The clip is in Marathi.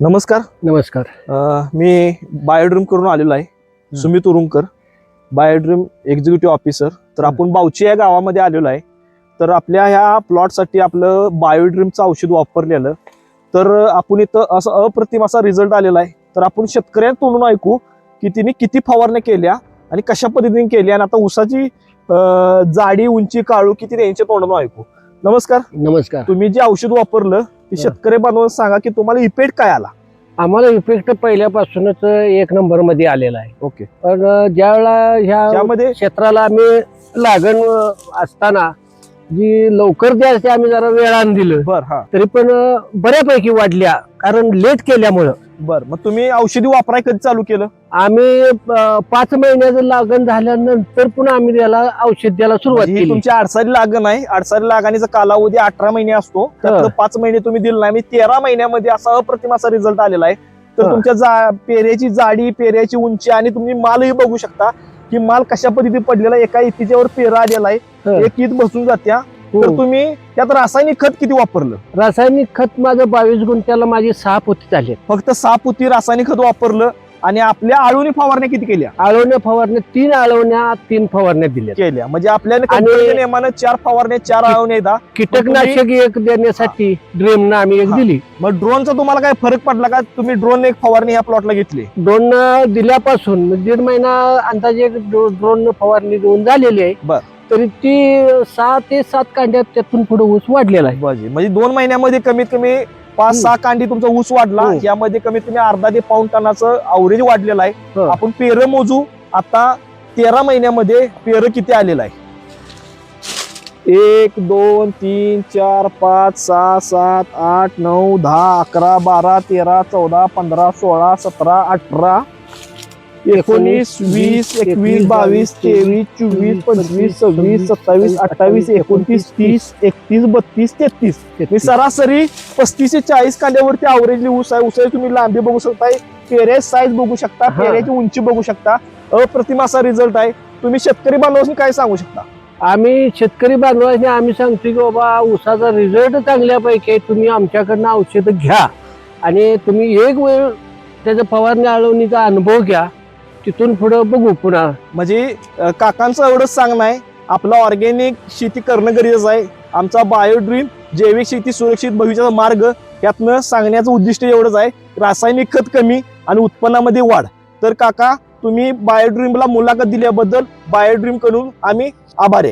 नमस्कार. नमस्कार. अ, मी बायोड्रीम करून आलेलो आहे. Sumit Urunkar Biodream executive officer तर आपण बावची या गावामध्ये आलेलो आहे. तर आपल्या ह्या प्लॉटसाठी आपलं बायोड्रीमचं औषध वापरलेलं. तर आपण इथं असं अप्रतिम असा रिझल्ट आलेला आहे. तर आपण शेतकऱ्यांतोंडून ऐकू की तिने किती फवारण्या केल्या आणि कशा पद्धतीने केल्या आणि आता ऊसाची अ, जाडी उंची काळू किती त्यांच्या तोंडातून ऐकू. नमस्कार. नमस्कार. तुम्ही जे औषध वापरलं ते हा. शेतकरी बांधवांना सांगा की तुम्हाला इफेक्ट काय आला? आम्हाला इफेक्ट पहिल्यापासूनच एक नंबरमध्ये आलेला आहे. ओके. पण ज्या वेळेला ह्या क्षेत्राला आम्ही लागण असताना जी लवकर द्यायची आम्ही जरा वेळानं दिलं. बर तरी पण बऱ्यापैकी वाढल्या. कारण लेट केल्यामुळं बर मग तुम्ही औषधी वापराय कधी चालू केलं आम्ही अं, पाच महिन्याचं लागण झाल्यानंतर पुन्हा आम्ही त्याला औषध द्यायला सुरुवात म्हणजे ही केली तुमची आडसारी लागण आहे आडसारी लागणीचा कालावधी अठरा महिने असतो त्यातलं पाच महिने तुम्ही दिलं नाही तेरा महिन्यामध्ये असा अप्रतिम असा रिझल्ट आलेला आहे तर हा. तुमच्या जा पेऱ्याची जाडी पेऱ्याची उंची आणि तुम्ही मालही बघू शकता की माल कशा पद्धतीने पडलेला आहे. एका इतीच्यावर पेरा आलेला आहे हं. एक ईद बसून जात्या. तर तुम्ही त्यात रासायनिक खत किती वापरलं? रासायनिक खत माझं बावीस गुंठ्याला माझी सहा पोती झाले. फक्त सहा पुती रासायनिक खत वापरलं आणि आपल्या आळूनी फवारण्या किती केल्या? आळवण्या फवारण्या तीन आळवण्या तीन फवारण्या दिल्या. केल्या. म्हणजे आपल्याला कंपनीच्या नियमानं चार फवारण्या चार आळवण्या कीटकनाशक एक देण्यासाठी ड्रीम आम्ही एक हा. दिली. मग ड्रोनचा तुम्हाला काय फरक पडला का? तुम्ही ड्रोन एक फवारणी ह्या प्लॉटला घेतली. दोन दिल्यापासून म्हणजे दीड महिना अंदाजे ड्रोन फवारणी देऊन झालेली आहे. बर. तरी ती सहा ते सात कांड्यात त्यातून पुढे ऊस वाढलेला आहे बाजी. म्हणजे दोन महिन्यामध्ये कमीत कमी पाच. सहा कांडी तुमचा ऊस वाढला हो. यामध्ये कमीत कमी अर्धा ते पाऊन टनाचं अवरेज वाढलेलं आहे हो. आपण पेर मोजू आता तेरा महिन्यामध्ये पेर किती आलेलं आहे एक दोन तीन चार पाच सहा सात आठ नऊ दहा अकरा बारा तेरा चौदा पंधरा सोळा सतरा अठरा एकोणीस वीस एकवीस बावीस तेवीस चोवीस पंचवीस सव्वीस सत्तावीस अठ्ठावीस एकोणतीस तीस एकतीस बत्तीस तेहतीस. मी सरासरी पस्तीस ते चाळीस कांड्यावरती आवरेजली ऊस आहे. ऊसाची तुम्ही लांबी बघू शकताय. पेऱ्या साईज बघू शकता. पेऱ्याची उंची बघू शकता. अप्रतिम असा रिझल्ट आहे. तुम्ही शेतकरी बांधवांनी काय सांगू शकता? आम्ही शेतकरी बांधवांनी आम्ही सांगतो की बाबा ऊसाचा रिझल्ट चांगल्यापैकी. तुम्ही आमच्याकडनं औषधं घ्या. आणि तुम्ही एक वेळ त्याचा फवारणी आळवणीचा अनुभव घ्या. तिथून पुढं बघू पुन्हा. म्हणजे अं, काकांचं एवढंच सांगणं आहे आपलं ऑर्गॅनिक शेती करणं गरजेचं आहे. आमचा बायोड्रीम जैविक शेती सुरक्षित भविष्याचा मार्ग यातनं सांगण्याचं उद्दिष्ट एवढंच आहे. रासायनिक खत कमी आणि उत्पन्नामध्ये वाढ. तर काका तुम्ही बायोड्रीमला मुलाखत दिल्याबद्दल बायोड्रीमकडून आम्ही आभारी आहे.